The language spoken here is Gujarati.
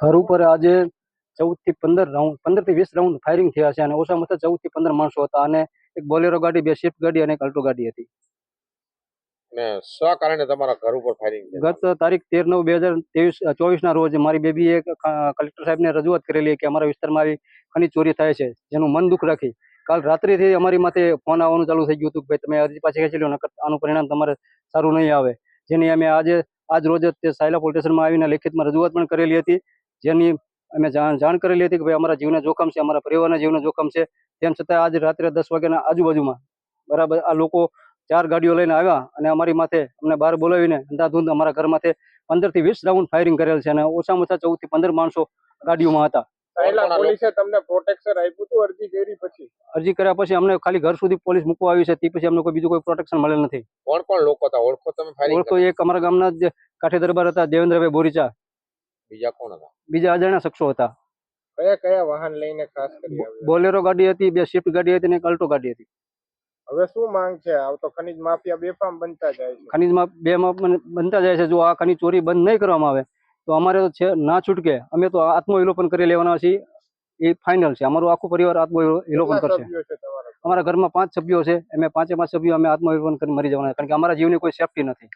ઘર ઉપર આજે ચૌદથી પંદર રાઉન્ડ પંદરથી વીસ રાઉન્ડ ફાયરિંગ થયા છે અને ઓછામાં ઓછા ચૌદથી પંદર માણસો હતા અને એક બોલેરો ગાડી બે સ્વિફ્ટ ગાડી અને એક અલ્ટો ગાડી હતી. ને શા કારણે તમારા ઘર ઉપર ફાયરિંગ ગત તારીખ તેર નવ બે હજાર ત્રેવીસ ચોવીસના રોજ મારી બેબીએ કલેક્ટર સાહેબને રજૂઆત કરેલી કે અમારા વિસ્તારમાં આવી ખનીજ ચોરી થાય છે જેનું મન દુઃખ રાખી. કાલ રાત્રિથી અમારી માથે ફોન આવવાનું ચાલુ થઈ ગયું હતું કે ભાઈ તમે અરજી પાછી ખેંચી લો આનું પરિણામ તમારે સારું નહીં આવે. જેની અમે આજે આજ રોજ તે સાયલા પોલીસ સ્ટેશનમાં આવીને લેખિતમાં રજૂઆત પણ કરેલી હતી. જેની અમે જાણ જાણ કરેલી હતી કે ભાઈ અમારા જીવને જોખમ છે અમારા પરિવારના જીવને જોખમ છે. તેમ છતાં આજ રાત્રે દસ વાગ્યાના આજુબાજુમાં બરાબર આ લોકો ચાર ગાડીઓ લઈને આવ્યા અને અમારી માથે અમને બહાર બોલાવીને અંધાધૂંધ અમારા ઘર માથે પંદરથી વીસ રાઉન્ડ ફાયરિંગ કરેલ છે અને ઓછામાં ઓછા ચૌદથી પંદર માણસો ગાડીઓમાં હતા. અરજી કર્યા પછી અમને ખાલી ઘર સુધી પોલીસ મૂકવા આવી છે તે પછી અમને કોઈ બીજું કોઈ પ્રોટેક્શન મળેલ નથી. કોણ કોણ લોકો હતા? ઓળખો તમે ઓળખો એક અમારા ગામના જે કાઠી દરબાર હતા દેવેન્દ્રભાઈ બોરીચા. બીજા કોણ હતા? બીજા અજાણ્યા શખ્સો હતા. કયા કયા વાહન લઈને ખાસ કરી આવ્યા? બોલેરો ગાડી હતી બે સ્વિફ્ટ ગાડી હતી અને એક અલ્ટો ગાડી હતી. હવે શું માંગ છે? આ તો ખનીજ માફિયા બેફામ બનતા જાય છે. ખનીજમાં બે માં બનતા જાય છે. જો આ ખનીજ ચોરી બંધ નહીં કરવામાં આવે તો અમારે તો છે ના છૂટકે અમે તો આત્મવિલોપન કરી લેવાના છીએ. એ ફાઇનલ છે. અમારું આખું પરિવાર આત્મવિલોપન કરશે. અમારા ઘરમાં પાંચ સભ્યો છે. અમે પાંચે પાંચ સભ્યો અમે આત્મવિલોપન કરી મરી જવાના. કારણ કે અમારા જીવની કોઈ સેફટી નથી.